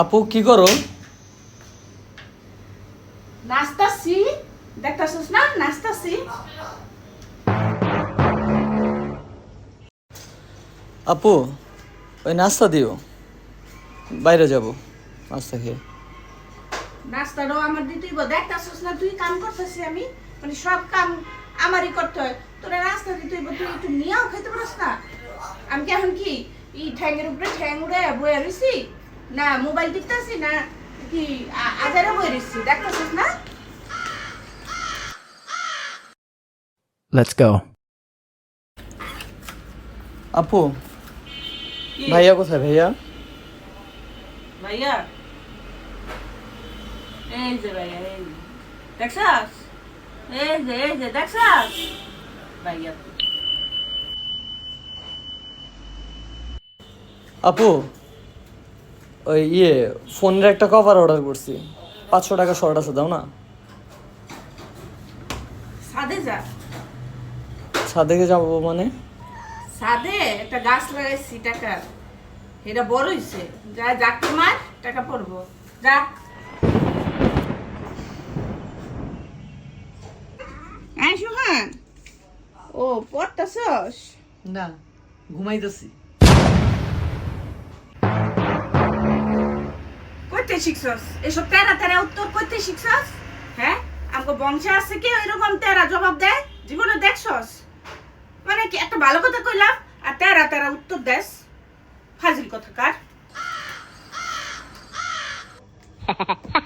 আপু কি করো? নাচতাছি দেখতাছিস না? নাচতাছি আপু ওই নাস্তা দিও। বাইরে যাব নাস্তা খেয়ে। নাস্তাটাও আমার দিতেই দেখতাছিস না তুই কাম করতেছি আমি? মানে সব কাম আমারই করতে হয়। তোরা নাস্তা দিতে হইব তুই একটু নিয়েও খেতে পারিস না? আমি কি এখন কি এই ঠ্যাংয়ের উপরে ঠ্যাং উড়ে বয়ে রইছি? না মোবাইল টিপতাছি না? কি আজারে বয়ে রইছি দেখতাছিস না? Let's go. আপু ভাইয়া কোথায় ভাইয়া? ভাইয়া? এই যে ভাইয়া এই দেখছাস? এই যে এই যে দেখছাস? ভাইয়া। আপু ওই ইয়ে ফোনের একটা কভার অর্ডার করছি। পাঁচশো টাকা শর্ট আছে দাও না। সাদে যা। ছাদেকে যাব মানে? সাদে? একটা গাছ লাগাইছি টাকার এটা বড় হইছে। যা যাকে মার টাকা পড়ব। যা। হ্যাঁ সুহান। ও পড়তাছস? না ঘুমাইতেছি। কইতে শিখছস? এসব তেরা তেরা উত্তর করতে শিখছস? হ্যাঁ? আমাকে বংশে আছে কি এরকম তেরা জবাব দেয় জীবনে দেখছস? মানে কি একটা ভালো কথা কইলাম আর তেরা তেরা উত্তর দেস। ফাজিল কথা কার?